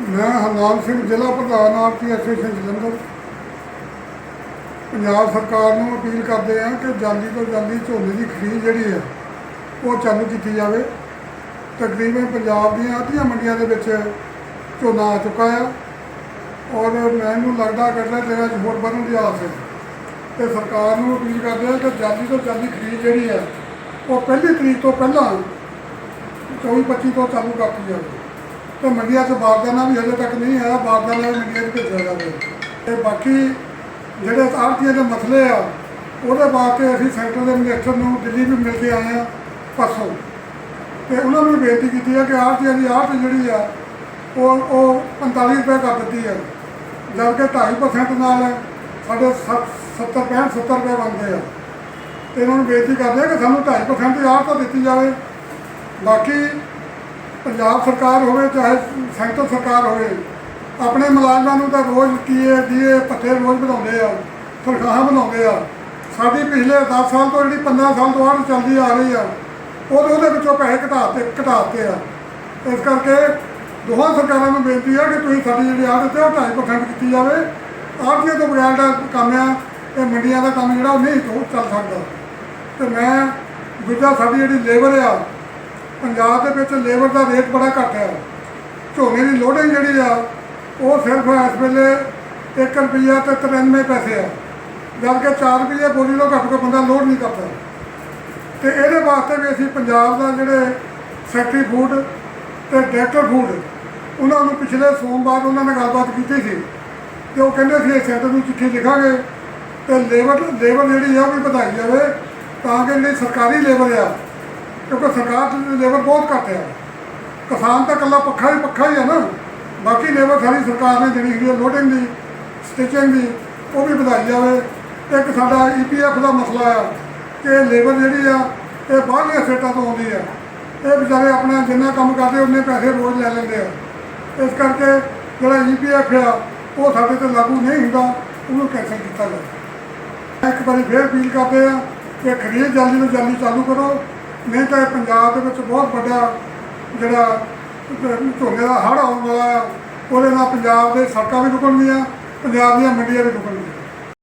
ਮੈਂ ਹਰਨਾਮ ਸਿੰਘ, ਜ਼ਿਲ੍ਹਾ ਪ੍ਰਧਾਨ ਆਰਤੀ ਐਸੋਸੀਏਸ਼ਨ ਜਲੰਧਰ। ਪੰਜਾਬ ਸਰਕਾਰ ਨੂੰ ਅਪੀਲ ਕਰਦੇ ਹਾਂ ਕਿ ਜਲਦੀ ਤੋਂ ਜਲਦੀ ਝੋਨੇ ਦੀ ਖਰੀਦ ਜਿਹੜੀ ਹੈ, ਉਹ ਚਾਲੂ ਕੀਤੀ ਜਾਵੇ। ਤਕਰੀਬਨ ਪੰਜਾਬ ਦੀਆਂ ਅੱਧੀਆਂ ਮੰਡੀਆਂ ਦੇ ਵਿੱਚ ਝੋਨਾ ਆ ਚੁੱਕਾ ਆ। ਔਰ ਮੈਨੂੰ ਲੱਗਦਾ ਕਿ ਅਗਲੇ ਦਿਨਾਂ ਹੋਰ ਵਧਣ ਦੀ ਆਸ ਹੈ। ਤੇ ਸਰਕਾਰ ਨੂੰ ਅਪੀਲ ਕਰਦੇ ਹਾਂ ਕਿ ਜਲਦੀ ਤੋਂ ਜਲਦੀ ਖਰੀਦ ਜਿਹੜੀ ਹੈ, ਉਹ ਪਹਿਲੀ ਤਰੀਕ ਤੋਂ ਪਹਿਲਾਂ 24 25 ਤੋਂ ਚਾਲੂ ਕਰਤੀ ਜਾਵੇ। ਤੇ ਮੰਡੀਆਂ 'ਚ ਬਾਰਦਾਨਾ ਵੀ ਹਜੇ ਤੱਕ ਨਹੀਂ ਆਇਆ ਬਾਰਦਾਨਾ ਵੀ ਮੰਡੀਆਂ 'ਚ ਭੇਜਿਆ ਜਾਵੇ ਤੇ ਬਾਕੀ ਜਿਹੜੇ ਆੜਤੀਆਂ ਦੇ ਮਸਲੇ ਆ, ਉਹਦੇ ਵਾਸਤੇ ਅਸੀਂ ਸੈਂਟਰ ਦੇ ਮਿਨਿਸਟਰ ਨੂੰ ਦਿੱਲੀ ਵੀ ਮਿਲ ਕੇ ਆਏ ਆ ਪਰਸੋਂ। ਤੇ ਉਹਨਾਂ ਨੂੰ ਬੇਨਤੀ ਕੀਤੀ ਹੈ ਕਿ ਆੜਤੀਆਂ ਦੀ ਆੜਤ ਜਿਹੜੀ ਆ, ਉਹ ਉਹ 45 ਰੁਪਏ ਕਰ ਦਿੱਤੀ ਹੈ ਜਦ ਕਿ 2.5% ਨਾਲ ਸਾਡੇ 70 65 70 ਰੁਪਏ ਬਣਦੇ ਆ। ਤੇ ਉਹਨਾਂ ਨੂੰ ਬੇਨਤੀ ਕਰਦੇ ਆ ਕਿ ਸਾਨੂੰ 2.5% ਦੀ ਤਾਂ ਦਿੱਤੀ ਜਾਵੇ। ਬਾਕੀ ਪੰਜਾਬ ਸਰਕਾਰ ਹੋਵੇ, ਚਾਹੇ ਸੈਂਟਰ ਸਰਕਾਰ ਹੋਵੇ, ਆਪਣੇ ਮੁਲਾਜ਼ਮਾਂ ਨੂੰ ਤਾਂ ਰੋਜ਼ ਕੀਏ, ਦੀਏ ਪੱਠੇ ਰੋਜ਼ ਵਧਾਉਂਦੇ ਆ, ਤਨਖਾਹਾਂ ਵਧਾਉਂਦੇ ਆ। ਸਾਡੀ ਪਿਛਲੇ 10 ਸਾਲ ਤੋਂ ਜਿਹੜੀ 15 ਸਾਲ ਤੋਂ ਆੜ ਚੱਲਦੀ ਆ ਰਹੀ ਆ ਉਹਦੇ ਉਹਦੇ ਵਿੱਚੋਂ ਪੈਸੇ ਘਟਾਤੇ ਘਟਾਤੇ ਆ। ਇਸ ਕਰਕੇ ਦੋਹਾਂ ਸਰਕਾਰਾਂ ਨੂੰ ਬੇਨਤੀ ਆ ਕਿ ਤੁਸੀਂ ਸਾਡੀ ਜਿਹੜੀ ਆੜਤ ਹੈ ਉਹ 2.5% ਕੀਤੀ ਜਾਵੇ। ਆੜਤੀਆਂ ਤੋਂ ਬਗੈਰ ਦਾ ਕੰਮ ਆ, ਇਹ ਮੰਡੀਆਂ ਦਾ ਕੰਮ ਜਿਹੜਾ ਉਹ ਨਹੀਂ ਚੱਲ ਸਕਦਾ। ਤੇ ਮੈਂ, ਦੂਜਾ ਸਾਡੀ ਜਿਹੜੀ ਲੇਬਰ ਆ ਪੰਜਾਬ ਦੇ ਵਿੱਚ ਲੇਬਰ ਦਾ ਰੇਟ ਬੜਾ ਘੱਟ ਹੈ। ਝੋਨੇ ਦੀ ਲੋਡਿੰਗ ਜਿਹੜੀ ਆ, ਉਹ ਸਿਰਫ ਇਸ ਵੇਲੇ 1 ਰੁਪਿਆ ਤੇ 93 ਪੈਸੇ ਆ। ਜਦ ਕਿ 4 ਰੁਪਏ ਬੋਲੀ ਤੋਂ ਘੱਟ ਕੇ ਬੰਦਾ ਲੋਡ ਨਹੀਂ ਕਰਦਾ। ਤੇ ਇਹਦੇ ਵਾਸਤੇ ਵੀ ਅਸੀਂ ਪੰਜਾਬ ਦਾ ਜਿਹੜੇ ਸੈਕਟਰੀ ਫੂਡ ਤੇ ਡਾਇਰੈਕਟਰ ਫੂਡ ਉਹਨਾਂ ਨੂੰ ਪਿਛਲੇ ਸੋਮਵਾਰ ਉਹਨਾਂ ਨਾਲ ਗੱਲਬਾਤ ਕੀਤੀ ਸੀ। ਤੇ ਉਹ ਕਹਿੰਦੇ ਸੀ ਸੈਂਟਰ ਨੂੰ ਚਿੱਠੀ ਲਿਖਾਂਗੇ ਤੇ ਲੇਬਰ ਲੇਬਰ ਜਿਹੜੀ ਆ ਉਹ ਵੀ ਵਧਾਈ ਜਾਵੇ, ਤਾਂ ਕਿ ਜਿਹੜੀ ਸਰਕਾਰੀ ਲੇਬਰ ਆ ਕਿਉਂਕਿ ਸਰਕਾਰ ਦੀ ਲੇਬਰ ਬਹੁਤ ਘੱਟ ਆ ਕਿਸਾਨ ਤਾਂ ਇਕੱਲਾ ਪੱਖਾ ਹੀ ਪੱਖਾ ਹੀ ਆ ਨਾ। ਬਾਕੀ ਲੇਬਰ ਸਾਰੀ ਸਰਕਾਰ ਨੇ ਜਿਹੜੀ ਹੈਗੀ ਲੋਡਿੰਗ ਦੀ ਸਟਿਚਿੰਗ ਦੀ, ਉਹ ਵੀ ਵਧਾਈ ਜਾਵੇ। ਇੱਕ ਸਾਡਾ ਈਪੀਐਫ ਦਾ ਮਸਲਾ ਆ ਕਿ ਲੇਬਰ ਜਿਹੜੀ ਆ, ਇਹ ਬਾਹਰਲੀਆਂ ਸਟੇਟਾਂ ਤੋਂ ਆਉਂਦੀ ਆ। ਇਹ ਵਿਚਾਰੇ ਆਪਣਾ ਜਿੰਨਾ ਕੰਮ ਕਰਦੇ, ਉਹਨੇ ਪੈਸੇ ਰੋਜ਼ ਲੈ ਲੈਂਦੇ ਆ। ਇਸ ਕਰਕੇ ਜਿਹੜਾ ਈਪੀਐਫ ਆ, ਉਹ ਸਾਡੇ ਤੇ ਲਾਗੂ ਨਹੀਂ ਹੁੰਦਾ, ਉਹਨੂੰ ਕੈਂਸਲ ਕੀਤਾ ਜਾਵੇ। ਇੱਕ ਵਾਰੀ ਫੇਰ ਅਪੀਲ ਕਰਦੇ ਆ ਕਿ ਖਰੀਦ ਜਲਦੀ ਤੋਂ ਜਲਦੀ ਚਾਲੂ ਕਰੋ। ਨਹੀਂ ਤਾਂ ਇਹ ਪੰਜਾਬ ਦੇ ਵਿੱਚ ਬਹੁਤ ਵੱਡਾ ਜਿਹੜਾ ਝੋਨੇ ਦਾ ਹੜ੍ਹ ਆਉਣ ਵਾਲਾ ਆ ਉਹਦੇ ਨਾਲ ਪੰਜਾਬ ਦੇ ਸੜਕਾਂ ਵੀ ਰੁਕਣਗੀਆਂ, ਪੰਜਾਬ ਦੀਆਂ ਮੰਡੀਆਂ ਵੀ ਰੁਕਣਗੀਆਂ।